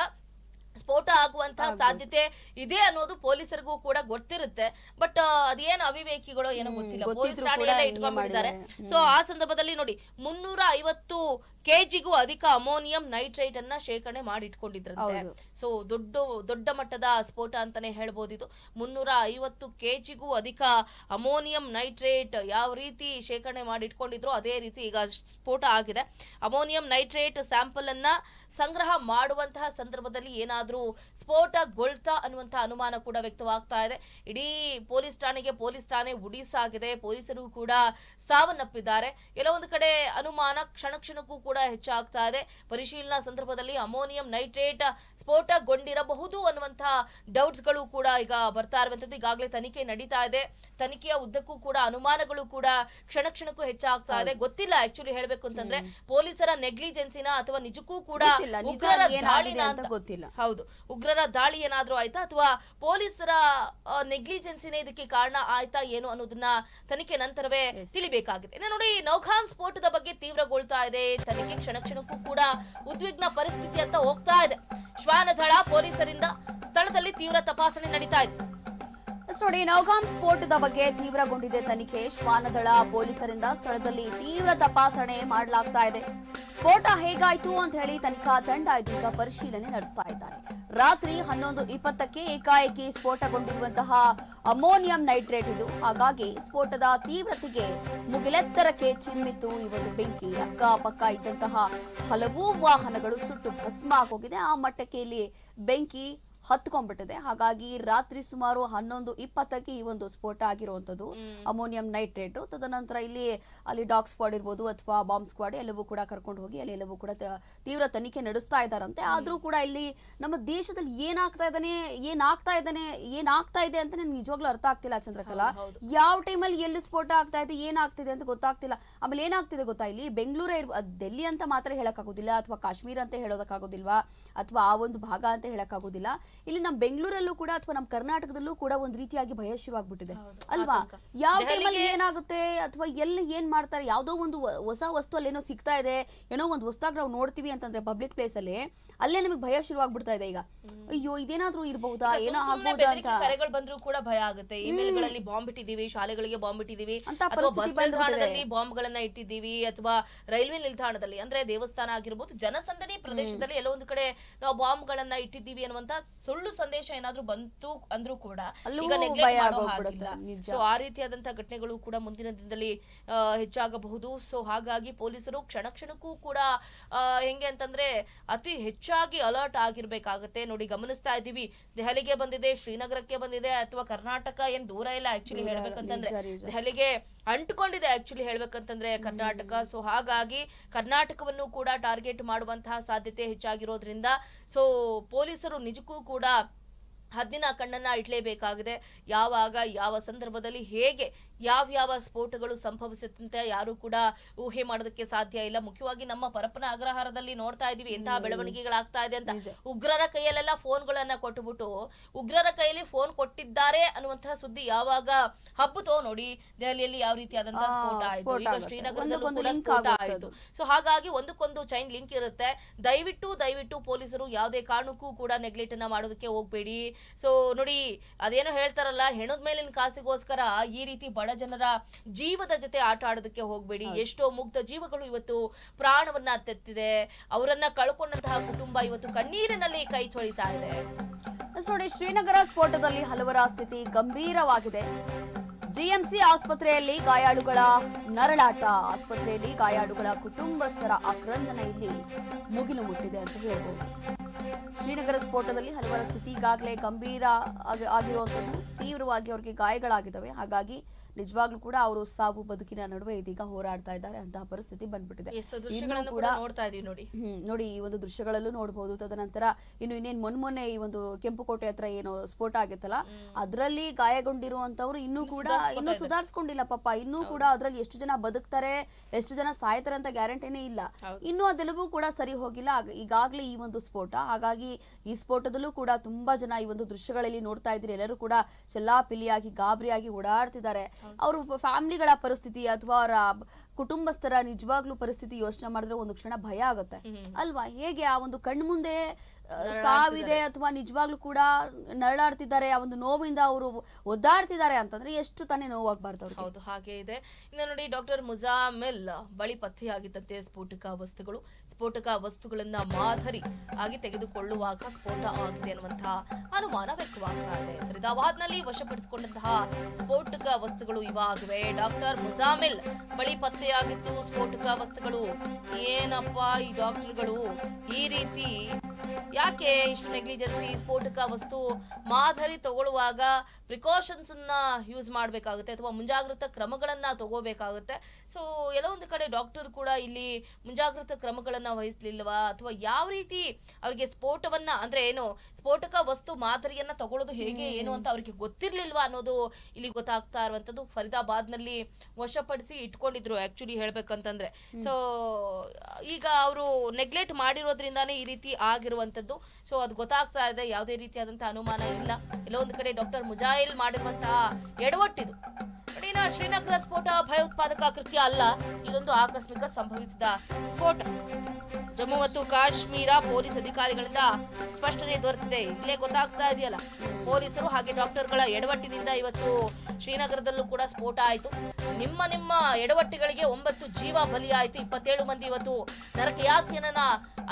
ಸ್ಫೋಟ ಆಗುವಂತಹ ಸಾಧ್ಯತೆ ಇದೆ ಅನ್ನೋದು ಪೊಲೀಸರಿಗೂ ಕೂಡ ಗೊತ್ತಿರುತ್ತೆ. ಬಟ್ ಅದೇನು ಅವಿವೇಕಿಗಳು ಏನೋ ಗೊತ್ತಿಲ್ಲ. ಪೊಲೀಸ್ ಠಾಣೆಯಲ್ಲೇ ಇಟ್ಕೊಂಡ್ಬಿಟ್ಟಿದ್ದಾರೆ ಸೊ ಆ ಸಂದರ್ಭದಲ್ಲಿ ನೋಡಿ ಮುನ್ನೂರ ಐವತ್ತು ಕೆಜಿಗೂ ಅಧಿಕ ಅಮೋನಿಯಂ ನೈಟ್ರೇಟ್ ಅನ್ನ ಶೇಖರಣೆ ಮಾಡಿ ಇಟ್ಕೊಂಡಿದ್ರಂತೆ. ಸೊ ದೊಡ್ಡ ದೊಡ್ಡ ಮಟ್ಟದ ಸ್ಫೋಟ ಅಂತಾನೆ ಹೇಳ್ಬೋದು ಇದು ಮುನ್ನೂರ ಐವತ್ತು ಕೆಜಿಗೂ ಅಧಿಕ ಅಮೋನಿಯಂ ನೈಟ್ರೇಟ್ ಯಾವ ರೀತಿ ಶೇಖರಣೆ ಮಾಡಿ ಇಟ್ಕೊಂಡಿದ್ರು ಅದೇ ರೀತಿ ಈಗ ಸ್ಫೋಟ ಆಗಿದೆ. ಅಮೋನಿಯಂ ನೈಟ್ರೇಟ್ ಸ್ಯಾಂಪಲ್ ಅನ್ನ ಸಂಗ್ರಹ ಮಾಡುವಂತಹ ಸಂದರ್ಭದಲ್ಲಿ ಏನಾದ್ರೂ ಸ್ಫೋಟಗೊಳ್ತಾ ಅನ್ನುವಂತಹ ಅನುಮಾನ ಕೂಡ ವ್ಯಕ್ತವಾಗ್ತಾ ಇದೆ. ಇಡೀ ಪೊಲೀಸ್ ಠಾಣೆಗೆ ಪೊಲೀಸ್ ಠಾಣೆ ಉಡಿಸಾಗಿದೆ ಪೊಲೀಸರು ಕೂಡ ಸಾವನ್ನಪ್ಪಿದ್ದಾರೆ. ಎಲ್ಲ ಒಂದು ಕಡೆ ಅನುಮಾನ ಕ್ಷಣ ಕ್ಷಣಕ್ಕೂ ಕೂಡ ಕೂಡ ಹೆಚ್ಚಾಗ್ತಾ ಇದೆ. ಪರಿಶೀಲನಾ ಸಂದರ್ಭದಲ್ಲಿ ಅಮೋನಿಯಂ ನೈಟ್ರೇಟ್ ಸ್ಫೋಟಗೊಂಡಿರಬಹುದು ಅನ್ನುವಂತಹ ಡೌಟ್ಸ್ಗಳು ಕೂಡ ಈಗ ಬರ್ತಾ ಇರುವಂತದ್ದು ಈಗಾಗಲೇ ತನಿಖೆ ನಡೀತಾ ಇದೆ. ತನಿಖೆಯ ಉದ್ದಕ್ಕೂ ಕೂಡ ಅನುಮಾನಗಳು ಕೂಡ ಕ್ಷಣ ಕ್ಷಣಕ್ಕೂ ಹೆಚ್ಚಾಗ್ತಾ ಇದೆ. ಗೊತ್ತಿಲ್ಲ ಆಕ್ಚುಲಿ ಹೇಳಬೇಕು ಅಂತಂದ್ರೆ ಪೊಲೀಸರ ನೆಗ್ಲಿಜೆನ್ಸಿನ ಅಥವಾ ನಿಜಕ್ಕೂ ಕೂಡ ಉಗ್ರರ ದಾಳಿನ ಅಂತ ಅಂತ ಗೊತ್ತಿಲ್ಲ. ಹೌದು. ಉಗ್ರರ ದಾಳಿ ಏನಾದ್ರೂ ಆಯ್ತಾ ಅಥವಾ ಪೊಲೀಸರ ನೆಗ್ಲಿಜೆನ್ಸಿನೇ ಇದಕ್ಕೆ ಕಾರಣ ಆಯ್ತಾ ಏನು ಅನ್ನೋದನ್ನ ತನಿಖೆ ನಂತರವೇ ತಿಳಿಬೇಕಾಗಿದೆ. ಇನ್ನು ನೋಡಿ ನೌಖಾನ್ ಸ್ಫೋಟದ ಬಗ್ಗೆ ತೀವ್ರಗೊಳ್ತಾ ಇದೆ. ತನಿಖೆ ಕ್ಷಣ ಕ್ಷಣಕ್ಕೂ ಕೂಡ ಉದ್ವಿಗ್ನ ಪರಿಸ್ಥಿತಿ ಅಂತ ಹೋಗ್ತಾ ಇದೆ. ಶ್ವಾನದಳ ಪೊಲೀಸರಿಂದ ಸ್ಥಳದಲ್ಲಿ ತೀವ್ರ ತಪಾಸಣೆ ನಡೀತಾ ಇದೆ. ನೋಡಿ ನೌಗಾಮ್ ಸ್ಫೋಟದ ಬಗ್ಗೆ ತೀವ್ರಗೊಂಡಿದೆ ತನಿಖೆ. ಶ್ವಾನದಳ ಪೊಲೀಸರಿಂದ ಸ್ಥಳದಲ್ಲಿ ತೀವ್ರ ತಪಾಸಣೆ ಮಾಡಲಾಗ್ತಾ ಇದೆ. ಸ್ಫೋಟ ಹೇಗಾಯ್ತು ಅಂತ ಹೇಳಿ ತನಿಖಾ ತಂಡ ಇದೀಗ ಪರಿಶೀಲನೆ ನಡೆಸ್ತಾ ಇದ್ದಾರೆ ರಾತ್ರಿ ಹನ್ನೊಂದು ಇಪ್ಪತ್ತಕ್ಕೆ ಏಕಾಏಕಿ ಸ್ಫೋಟಗೊಂಡಿರುವಂತಹ ಅಮೋನಿಯಂ ನೈಟ್ರೇಟ್ ಇದು. ಹಾಗಾಗಿ ಸ್ಫೋಟದ ತೀವ್ರತೆಗೆ ಮುಗಿಲೆತ್ತರಕ್ಕೆ ಚಿಮ್ಮಿತು ಈ ಒಂದು ಬೆಂಕಿ. ಅಕ್ಕಪಕ್ಕ ಇದ್ದಂತಹ ಹಲವು ವಾಹನಗಳು ಸುಟ್ಟು ಭಸ್ಮ ಆಗೋಗಿದೆ. ಆ ಮಟ್ಟಕ್ಕೆ ಇಲ್ಲಿ ಬೆಂಕಿ ಹತ್ಕೊಂಡ್ಬಿಟ್ಟಿದೆ. ಹಾಗಾಗಿ ರಾತ್ರಿ ಸುಮಾರು ಹನ್ನೊಂದು ಇಪ್ಪತ್ತಕ್ಕೆ ಈ ಒಂದು ಸ್ಫೋಟ ಆಗಿರುವಂತದ್ದು ಅಮೋನಿಯಂ ನೈಟ್ರೇಟ್. ತದನಂತರ ಇಲ್ಲಿ ಅಲ್ಲಿ ಡಾಗ್ ಸ್ಕ್ವಾಡ್ ಇರ್ಬೋದು ಅಥವಾ ಬಾಂಬ್ ಸ್ಕ್ವಾಡ್ ಎಲ್ಲವೂ ಕೂಡ ಕರ್ಕೊಂಡು ಹೋಗಿ ಅಲ್ಲಿ ಎಲ್ಲವೂ ಕೂಡ ತೀವ್ರ ತನಿಖೆ ನಡೆಸ್ತಾ ಇದ್ದಾರಂತೆ. ಆದ್ರೂ ಕೂಡ ಇಲ್ಲಿ ನಮ್ಮ ದೇಶದಲ್ಲಿ ಏನಾಗ್ತಾ ಇದ್ದಾನೆ ಏನಾಗ್ತಾ ಇದ್ದಾನೆ ಏನಾಗ್ತಾ ಇದೆ ಅಂತ ನನ್ಗೆ ನಿಜವಾಗ್ಲೂ ಅರ್ಥ ಆಗ್ತಿಲ್ಲ ಚಂದ್ರಕಲಾ. ಯಾವ ಟೈಮಲ್ಲಿ ಎಲ್ಲಿ ಸ್ಫೋಟ ಆಗ್ತಾ ಇದೆ ಏನಾಗ್ತಿದೆ ಅಂತ ಗೊತ್ತಾಗ್ತಿಲ್ಲ. ಆಮೇಲೆ ಏನಾಗ್ತಿದೆ ಗೊತ್ತಾ? ಇಲ್ಲಿ ಬೆಂಗಳೂರೇ ಡೆಲ್ಲಿ ಅಂತ ಮಾತ್ರ ಹೇಳಕ್ಕಾಗೋದಿಲ್ಲ ಅಥವಾ ಕಾಶ್ಮೀರ ಅಂತ ಹೇಳೋದಕ್ಕಾಗೋದಿಲ್ವಾ? ಅಥವಾ ಆ ಒಂದು ಭಾಗ ಅಂತ ಹೇಳಕ್ಕಾಗೋದಿಲ್ಲ. ಇಲ್ಲಿ ನಮ್ಮ ಬೆಂಗಳೂರಲ್ಲೂ ಕೂಡ ಅಥವಾ ನಮ್ಮ ಕರ್ನಾಟಕದಲ್ಲೂ ಕೂಡ ಒಂದ್ ರೀತಿಯಾಗಿ ಭಯ ಶುರುವಾಗ್ಬಿಟ್ಟಿದೆ. ಅಲ್ವಾ. ಯಾವ ಟೈಮಲ್ಲಿ ಏನಾಗುತ್ತೆ? ಅಥವಾ ಎಲ್ಲಿ ಏನ್ ಮಾಡ್ತಾರೆ? ಯಾವ್ದೋ ಒಂದು ವ- ಹೊಸ ವಸ್ತು ಅಲ್ಲೇನೋ ಏನೋ ಸಿಗ್ತಾ ಇದೆ. ಏನೋ ಒಂದು ಹೊಸದಾಗಿ ನಾವು ನೋಡ್ತೀವಿ ಅಂತಂದ್ರೆ ಪಬ್ಲಿಕ್ ಪ್ಲೇಸ್ ಅಲ್ಲಿ ಅಲ್ಲೇ ನಮಗೆ ಭಯ ಶುರುವಾಗ್ಬಿಡ್ತಾ ಇದೆ ಈಗ. ಅಯ್ಯೋ ಇದೇನಾದ್ರೂ ಇರಬಹುದಾ? ಏನೋ ಸುಮ್ನೆ ಅಂತ. ಕರೆಗಳು ಬಂದ್ರೂ ಕೂಡ ಭಯ ಆಗುತ್ತೆ. ಇಮೇಲ್ಗಳಲ್ಲಿ ಬಾಂಬ್ ಇಟ್ಟಿದೀವಿ ಶಾಲೆಗಳಿಗೆ ಬಾಂಬ್ ಇಟ್ಟಿದೀವಿ ಅಂತ ಅಥವಾ ಪರಿಸ್ಥಿತಿ ಬಸ್ ನಿಲ್ದಾಣದಲ್ಲಿ ಬಾಂಬ್ ಗಳನ್ನ ಇಟ್ಟಿದ್ದೀವಿ ಅಥವಾ ರೈಲ್ವೆ ನಿಲ್ದಾಣದಲ್ಲಿ. ಅಂದ್ರೆ ದೇವಸ್ಥಾನ ಆಗಿರ್ಬೋದು ಜನಸಂದಣಿ ಪ್ರದೇಶದಲ್ಲಿ ಎಲ್ಲೋ ಒಂದು ಕಡೆ ನಾವು ಬಾಂಬ್ ಗಳನ್ನ ಇಟ್ಟಿದ್ದೀವಿ ಅನ್ನುವಂತ ಸುಳ್ಳು ಸಂದೇಶ ಏನಾದ್ರೂ ಬಂತು ಅಂದ್ರೂ ಕೂಡ. ಸೊ ಆ ರೀತಿಯಾದಂತಹ ಘಟನೆಗಳು ಕೂಡ ಮುಂದಿನ ದಿನದಲ್ಲಿ ಹೆಚ್ಚಾಗಬಹುದು. ಸೊ ಹಾಗಾಗಿ ಪೊಲೀಸರು ಕ್ಷಣ ಕ್ಷಣಕ್ಕೂ ಕೂಡ ಹೆಂಗೆ ಅಂತಂದ್ರೆ ಅತಿ ಹೆಚ್ಚಾಗಿ ಅಲರ್ಟ್ ಆಗಿರ್ಬೇಕಾಗತ್ತೆ. ನೋಡಿ ಗಮನಿಸ್ತಾ ಇದ್ದೀವಿ. ದೆಹಲಿಗೆ ಬಂದಿದೆ ಶ್ರೀನಗರಕ್ಕೆ ಬಂದಿದೆ ಅಥವಾ ಕರ್ನಾಟಕ ಏನ್ ದೂರ ಇಲ್ಲ ಆಕ್ಚುಲಿ ಹೇಳ್ಬೇಕಂತಂದ್ರೆ. ದೆಹಲಿಗೆ ಅಂಟ್ಕೊಂಡಿದೆ ಆಕ್ಚುಲಿ ಹೇಳ್ಬೇಕಂತಂದ್ರೆ ಕರ್ನಾಟಕ. ಸೊ ಹಾಗಾಗಿ ಕರ್ನಾಟಕವನ್ನು ಕೂಡ ಟಾರ್ಗೆಟ್ ಮಾಡುವಂತಹ ಸಾಧ್ಯತೆ ಹೆಚ್ಚಾಗಿರೋದ್ರಿಂದ ಸೊ ಪೊಲೀಸರು ನಿಜಕ್ಕೂ ಕೂಡ ಹದ್ದಿನ ಕಣ್ಣನ್ನ ಇಡ್ಲೇಬೇಕಾಗಿದೆ. ಯಾವಾಗ ಯಾವ ಸಂದರ್ಭದಲ್ಲಿ ಹೇಗೆ ಯಾವ ಯಾವ ಸ್ಫೋಟಗಳು ಸಂಭವಿಸುತ್ತಂತೆ ಯಾರು ಕೂಡ ಊಹೆ ಮಾಡೋದಕ್ಕೆ ಸಾಧ್ಯ ಇಲ್ಲ. ಮುಖ್ಯವಾಗಿ ನಮ್ಮ ಪರಪ್ಪನ ಅಗ್ರಹಾರದಲ್ಲಿ ನೋಡ್ತಾ ಇದೀವಿ. ಎಂತಹ ಬೆಳವಣಿಗೆಗಳಾಗ್ತಾ ಇದೆ ಅಂತ. ಉಗ್ರರ ಕೈಯಲ್ಲೆಲ್ಲ ಫೋನ್ಗಳನ್ನ ಕೊಟ್ಟುಬಿಟ್ಟು ಉಗ್ರರ ಕೈಯಲ್ಲಿ ಫೋನ್ ಕೊಟ್ಟಿದ್ದಾರೆ ಅನ್ನುವಂತಹ ಸುದ್ದಿ ಯಾವಾಗ ಹಬ್ಬುತ್ತೋ ನೋಡಿ ದೆಹಲಿಯಲ್ಲಿ ಯಾವ ರೀತಿಯಾದಂತಹ ಸ್ಫೋಟ ಆಯಿತು. ಈಗ. ಶ್ರೀನಗರದಲ್ಲೂ ಸ್ಫೋಟ ಆಗುತ್ತೆ ಸೊ ಹಾಗಾಗಿ ಒಂದಕ್ಕೊಂದು ಚೈನ್ ಲಿಂಕ್ ಇರುತ್ತೆ. ದಯವಿಟ್ಟು ದಯವಿಟ್ಟು ಪೊಲೀಸರು ಯಾವುದೇ ಕಾರಣಕ್ಕೂ ಕೂಡ ನೆಗ್ಲೆಕ್ಟ್ ಅನ್ನ ಮಾಡೋದಕ್ಕೆ ಹೋಗ್ಬೇಡಿ. ಸೊ ನೋಡಿ ಅದೇನೋ ಹೇಳ್ತಾರಲ್ಲ ಹೆಣದ ಮೇಲಿನ ಕಾಸಿಗೋಸ್ಕರ ಈ ರೀತಿ ಬಡ ಜನರ ಜೀವದ ಜೊತೆ ಆಟ ಆಡೋದಕ್ಕೆ ಹೋಗ್ಬೇಡಿ. ಎಷ್ಟೋ ಮುಗ್ಧ ಜೀವಗಳು ಇವತ್ತು ಪ್ರಾಣವನ್ನ ತೆತ್ತಿದೆ. ಅವರನ್ನ ಕಳ್ಕೊಂಡಂತಹ ಕುಟುಂಬ ಇವತ್ತು ಕಣ್ಣೀರಿನಲ್ಲಿ ಕೈ ತೊಳಿತಾ ಇದೆ. ನೋಡಿ ಶ್ರೀನಗರ ಸ್ಫೋಟದಲ್ಲಿ ಹಲವರ ಸ್ಥಿತಿ ಗಂಭೀರವಾಗಿದೆ. ಜಿಎಂಸಿ ಆಸ್ಪತ್ರೆಯಲ್ಲಿ ಗಾಯಾಳುಗಳ ನರಳಾಟ. ಆಸ್ಪತ್ರೆಯಲ್ಲಿ ಗಾಯಾಳುಗಳ ಕುಟುಂಬಸ್ಥರ ಆಕ್ರಂದನ ಇಲ್ಲಿ ಮುಗಿಲು ಮುಟ್ಟಿದೆ ಅಂತ ಹೇಳ್ಬೋದು. ಶ್ರೀನಗರ ಸ್ಫೋಟದಲ್ಲಿ ಹಲವರ ಸ್ಥಿತಿ ಈಗಾಗಲೇ ಗಂಭೀರ ಆಗಿ- ಆಗಿರುವಂಥದ್ದು. ತೀವ್ರವಾಗಿ ಅವರಿಗೆ ಗಾಯಗಳಾಗಿದ್ದಾವೆ. ಹಾಗಾಗಿ ನಿಜವಾಗ್ಲೂ ಕೂಡ ಅವರು ಸಾವು ಬದುಕಿನ ನಡುವೆ ಇದೀಗ ಹೋರಾಡ್ತಾ ಇದ್ದಾರೆ. ಅಂತಹ ಪರಿಸ್ಥಿತಿ ಬಂದ್ಬಿಟ್ಟಿದೆ. ನೋಡ್ತಾ ಇದೀವಿ ನೋಡಿ. ನೋಡಿ ಈ ಒಂದು ದೃಶ್ಯಗಳಲ್ಲೂ ನೋಡಬಹುದು ತದನಂತರ ಇನ್ನು ಇನ್ನೇನು ಮೊನ್ನೆ ಮೊನ್ನೆ ಈ ಒಂದು ಕೆಂಪುಕೋಟೆ ಹತ್ರ ಏನು ಸ್ಫೋಟ ಆಗಿತ್ತಲ್ಲ ಅದರಲ್ಲಿ ಗಾಯಗೊಂಡಿರುವಂತವ್ರು ಇನ್ನೂ ಕೂಡ ಇನ್ನೂ ಸುಧಾರಿಸ್ಕೊಂಡಿಲ್ಲ ಪಾಪ. ಇನ್ನೂ ಕೂಡ ಅದರಲ್ಲಿ ಎಷ್ಟು ಜನ ಬದುಕ್ತಾರೆ ಎಷ್ಟು ಜನ ಸಾಯ್ತಾರೆ ಅಂತ ಗ್ಯಾರಂಟಿನೇ ಇಲ್ಲ. ಇನ್ನೂ ಅದೆಲ್ಲವೂ ಕೂಡ ಸರಿ ಹೋಗಿಲ್ಲ. ಈಗಾಗಲೇ ಈಗಾಗ್ಲೇ ಈ ಒಂದು ಸ್ಫೋಟ. ಹಾಗಾಗಿ ಈ ಸ್ಫೋಟದಲ್ಲೂ ಕೂಡ ತುಂಬಾ ಜನ ಈ ಒಂದು ದೃಶ್ಯಗಳಲ್ಲಿ ನೋಡ್ತಾ ಇದ್ರೆ ಎಲ್ಲರೂ ಕೂಡ ಚೆಲ್ಲಾಪಿಲಿಯಾಗಿ ಗಾಬರಿಯಾಗಿ ಓಡಾಡ್ತಿದ್ದಾರೆ. ಅವ್ರ ಫ್ಯಾಮಿಲಿಗಳ ಪರಿಸ್ಥಿತಿ ಅಥವಾ ಅವರ ಕುಟುಂಬಸ್ಥರ ನಿಜವಾಗ್ಲೂ ಪರಿಸ್ಥಿತಿ ಯೋಚನೆ ಮಾಡಿದ್ರೆ ಒಂದು ಕ್ಷಣ ಭಯ ಆಗುತ್ತೆ. ಅಲ್ವಾ? ಹೇಗೆ ಆ ಒಂದು ಕಣ್ಮುಂದೆ ಸಾವಿದೆ ಅಥವಾ ನಿಜವಾಗ್ಲೂ ಕೂಡ ನರಳಾಡ್ತಿದ್ದಾರೆ ಆ ಒಂದು ನೋವಿಂದ ಅವರು ಒದ್ದಾಡ್ತಿದ್ದಾರೆ ಅಂತಂದ್ರೆ ಎಷ್ಟು ತಾನೇ ನೋವಾಗಬಾರ್ದು ಅವ್ರಿಗೆ. ಹೌದು ಹಾಗೆ ಇದೆ. ಇನ್ನು ನೋಡಿ ಡಾಕ್ಟರ್ ಮುಜಾಮಿಲ್ ಬಳಿ ಪತ್ತೆಯಾಗಿದ್ದಂತೆ ಸ್ಫೋಟಕ ವಸ್ತುಗಳು ಸ್ಫೋಟಕ ವಸ್ತುಗಳನ್ನ ಮಾದರಿ ಆಗಿ ತೆಗೆದುಕೊಳ್ಳುವಾಗ ಸ್ಫೋಟ ಆಗಿದೆ ಅನ್ನುವಂತಹ ಅನುಮಾನ ವ್ಯಕ್ತವಾಗ್ತಾ ಇದೆ. ಫರೀದಾಬಾದ್ನಲ್ಲಿ ವಶಪಡಿಸಿಕೊಂಡಂತಹ ಸ್ಫೋಟಕ ವಸ್ತುಗಳು ಇವಾಗವೆ. ಡಾಕ್ಟರ್ ಮುಜಾಮಿಲ್ ಬಳಿ ಪತ್ತೆಯಾಗಿತ್ತು ಸ್ಫೋಟಕ ವಸ್ತುಗಳು ಏನಪ್ಪಾ ಈ ಡಾಕ್ಟರ್ಗಳು ಈ ರೀತಿ ಯಾಕೆ ಇಷ್ಟು ನೆಗ್ಲಿಜೆನ್ಸಿ, ಸ್ಫೋಟಕ ವಸ್ತು ಮಾದರಿ ತಗೊಳ್ಳುವಾಗ ಪ್ರಿಕಾಷನ್ಸ್ ಅನ್ನ ಯೂಸ್ ಮಾಡಬೇಕಾಗುತ್ತೆ ಅಥವಾ ಮುಂಜಾಗ್ರತಾ ಕ್ರಮಗಳನ್ನ ತಗೋಬೇಕಾಗುತ್ತೆ. ಸೊ ಎಲ್ಲೋ ಕಡೆ ಡಾಕ್ಟರ್ ಕೂಡ ಇಲ್ಲಿ ಮುಂಜಾಗ್ರತಾ ಕ್ರಮಗಳನ್ನ ವಹಿಸ್ಲಿಲ್ವಾ? ಅಥವಾ ಯಾವ ರೀತಿ ಅವರಿಗೆ ಸ್ಫೋಟವನ್ನ ಅಂದ್ರೆ ಏನು ಸ್ಫೋಟಕ ವಸ್ತು ಮಾದರಿಯನ್ನ ತಗೊಳ್ಳೋದು ಹೇಗೆ, ಏನು ಅಂತ ಅವರಿಗೆ ಗೊತ್ತಿರ್ಲಿಲ್ವಾ ಅನ್ನೋದು ಇಲ್ಲಿ ಗೊತ್ತಾಗ್ತಾ ಇರುವಂತದ್ದು ಫರೀದಾಬಾದ್ನಲ್ಲಿ ವಶಪಡಿಸಿ ಇಟ್ಕೊಂಡಿದ್ರು ಆಕ್ಚುಲಿ ಹೇಳ್ಬೇಕಂತಂದ್ರೆ. ಸೊ ಈಗ ಅವರು ನೆಗ್ಲೆಕ್ಟ್ ಮಾಡಿರೋದ್ರಿಂದಾನೇ ಈ ರೀತಿ ಆಗಿರುವಂತದ್ದು ಸೊ ಅದು ಗೊತ್ತಾಗ್ತಾ ಇದೆ. ಯಾವುದೇ ರೀತಿಯಾದಂತಹ ಅನುಮಾನ ಇಲ್ಲ. ಎಲ್ಲೋ ಒಂದು ಕಡೆ ಡಾಕ್ಟರ್ ಮುಜಾಯಿಲ್ ಮಾಡಿರುವಂತಹ ಎಡವಟ್ಟಿದು. ಕಡಿನ ಶ್ರೀನಗರ ಸ್ಫೋಟ ಭಯೋತ್ಪಾದಕ ಕೃತ್ಯ ಅಲ್ಲ. ಇದೊಂದು ಆಕಸ್ಮಿಕ ಸಂಭವಿಸಿದ ಸ್ಫೋಟ. ಜಮ್ಮು ಮತ್ತು ಕಾಶ್ಮೀರ ಪೊಲೀಸ್ ಅಧಿಕಾರಿಗಳಿಂದ ಸ್ಪಷ್ಟನೆ ದೊರೆತಿದೆ. ಇಲ್ಲೇ ಗೊತ್ತಾಗ್ತಾ ಇದೆಯಲ್ಲ. ಪೊಲೀಸರು ಹಾಗೆ ಡಾಕ್ಟರ್ಗಳ ಎಡವಟ್ಟಿನಿಂದ ಇವತ್ತು ಶ್ರೀನಗರದಲ್ಲೂ ಕೂಡ ಸ್ಫೋಟ ಆಯಿತು. ನಿಮ್ಮ ನಿಮ್ಮ ಎಡವಟ್ಟಿಗಳಿಗೆ ಒಂಬತ್ತು ಜೀವ ಬಲಿಯಾಯಿತು. ಇಪ್ಪತ್ತೇಳು ಮಂದಿ ಇವತ್ತು ನರಕಯಾತನೆಯನ್ನ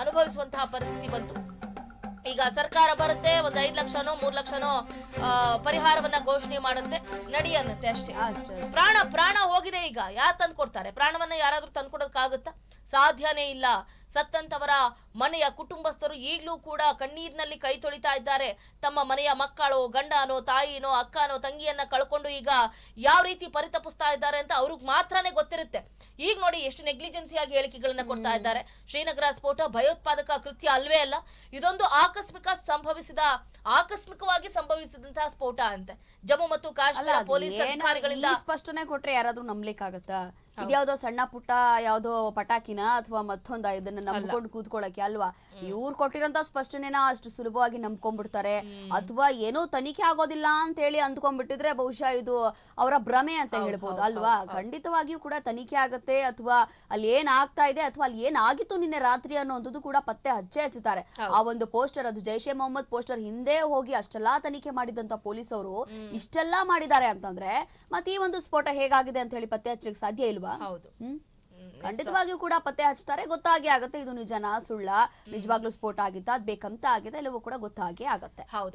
ಅನುಭವಿಸುವಂತಹ ಪರಿಸ್ಥಿತಿ ಬಂತು. ಈಗ ಸರ್ಕಾರ ಬರುತ್ತೆ ಒಂದು ಐದು ಲಕ್ಷನೋ ಮೂರ್ ಲಕ್ಷನೋ ಪರಿಹಾರವನ್ನ ಘೋಷಣೆ ಮಾಡುತ್ತೆ. ನಡಿ ಅನ್ನತ್ತೆ ಅಷ್ಟೇ. ಪ್ರಾಣ ಪ್ರಾಣ ಹೋಗಿದೆ ಈಗ. ಯಾರು ತಂದು ಕೊಡ್ತಾರೆ ಪ್ರಾಣವನ್ನ ಯಾರಾದ್ರೂ ತಂದ್ಕೊಡೋಕ್ಕಾಗುತ್ತಾ ಸಾಧ್ಯನೇ ಇಲ್ಲ. ಸತ್ತಂತವರ ಮನೆಯ ಕುಟುಂಬಸ್ಥರು ಈಗಲೂ ಕೂಡ ಕಣ್ಣೀರಿನಲ್ಲಿ ಕೈ ತೊಳಿತಾ ಇದ್ದಾರೆ. ತಮ್ಮ ಮನೆಯ ಮಕ್ಕಳು ಗಂಡನೋ ತಾಯಿನೋ ಅಕ್ಕನೋ ತಂಗಿಯನ್ನ ಕಳ್ಕೊಂಡು ಈಗ ಯಾವ ರೀತಿ ಪರಿತಪಿಸ್ತಾ ಇದ್ದಾರೆ ಅಂತ ಅವ್ರಿಗೆ ಮಾತ್ರನೇ ಗೊತ್ತಿರುತ್ತೆ. ಈಗ ನೋಡಿ ಎಷ್ಟು ನೆಗ್ಲಿಜೆನ್ಸಿ ಆಗಿ ಹೇಳಿಕೆಗಳನ್ನ ಕೊಡ್ತಾ ಇದ್ದಾರೆ. ಶ್ರೀನಗರ ಸ್ಫೋಟ ಭಯೋತ್ಪಾದಕ ಕೃತ್ಯ ಅಲ್ವೇ ಅಲ್ಲ ಇದೊಂದು ಆಕಸ್ಮಿಕ ಸಂಭವಿಸಿದ ಆಕಸ್ಮಿಕವಾಗಿ ಸಂಭವಿಸಿದಂತಹ ಸ್ಫೋಟ ಅಂತೆ. ಜಮ್ಮು ಮತ್ತು ಕಾಶ್ಮೀರ ಪೊಲೀಸ್ ಅಧಿಕಾರಿಗಳಿಂದ ಸ್ಪಷ್ಟನೆ ಕೊಟ್ರೆ ಯಾರಾದ್ರೂ ನಂಬ್ಲಿಕ್ಕಾಗತ್ತಾ? ಇದ್ಯಾವ್ದೋ ಸಣ್ಣ ಪುಟ್ಟ ಯಾವ್ದೋ ಪಟಾಕಿನ ಅಥವಾ ಮತ್ತೊಂದ ಇದನ್ನ ನಂಬ್ಕೊಂಡು ಕೂತ್ಕೊಳ್ಳಕ್ಕೆ ಅಲ್ವಾ? ಇವ್ರು ಕೊಟ್ಟಿರೋಂತ ಸ್ಪಷ್ಟನೆನ ಅಷ್ಟು ಸುಲಭವಾಗಿ ನಂಬ್ಕೊಂಡ್ಬಿಡ್ತಾರೆ. ಅಥವಾ ಏನೋ ತನಿಖೆ ಆಗೋದಿಲ್ಲ ಅಂತ ಹೇಳಿ ಅಂದ್ಕೊಂಡ್ಬಿಟ್ಟಿದ್ರೆ ಬಹುಶಃ ಇದು ಅವರ ಭ್ರಮೆ ಅಂತ ಹೇಳ್ಬೋದು ಅಲ್ವಾ? ಖಂಡಿತವಾಗಿಯೂ ಕೂಡ ತನಿಖೆ ಆಗತ್ತೆ. ಅಥವಾ ಅಲ್ಲಿ ಏನ್ ಆಗ್ತಾ ಇದೆ ಅಥವಾ ಅಲ್ಲಿ ಏನ್ ಆಗಿತ್ತು ನಿನ್ನೆ ರಾತ್ರಿ ಅನ್ನೋದು ಕೂಡ ಪತ್ತೆ ಹಚ್ಚೆ ಹಚ್ಚುತ್ತಾರೆ. ಆ ಒಂದು ಪೋಸ್ಟರ್ ಅದು ಜೈಷೆ ಮೊಹಮ್ಮದ್ ಪೋಸ್ಟರ್ ಹಿಂದೆ ಹೋಗಿ ಅಷ್ಟೆಲ್ಲಾ ತನಿಖೆ ಮಾಡಿದಂತ ಪೊಲೀಸ್ ಅವರು ಇಷ್ಟೆಲ್ಲಾ ಮಾಡಿದ್ದಾರೆ ಅಂತಂದ್ರೆ ಮತ್ತೆ ಈ ಒಂದು ಸ್ಫೋಟ ಹೇಗಾಗಿದೆ ಅಂತ ಹೇಳಿ ಪತ್ತೆ ಹಚ್ಚಲಿಕ್ಕೆ ಸಾಧ್ಯ ಇಲ್ವಾ? ಹೌದು. ಹ್ಮ್. ಖಂಡಿತವಾಗಿಯೂ ಕೂಡ ಪತ್ತೆ ಹಚ್ತಾರೆ. ಗೊತ್ತಾಗಿ ಆಗುತ್ತೆ. ಇದು ನಿಜನಾ ಸುಳ್ಳ? ನಿಜವಾಗ್ಲೂ ಸ್ಫೋಟ ಆಗಿತ್ತ? ಅದ್ ಬೇಕಂತ ಆಗಿದೆ. ಎಲ್ಲವೂ ಕೂಡ ಗೊತ್ತಾಗಿ ಆಗತ್ತೆ. ಹೌದು.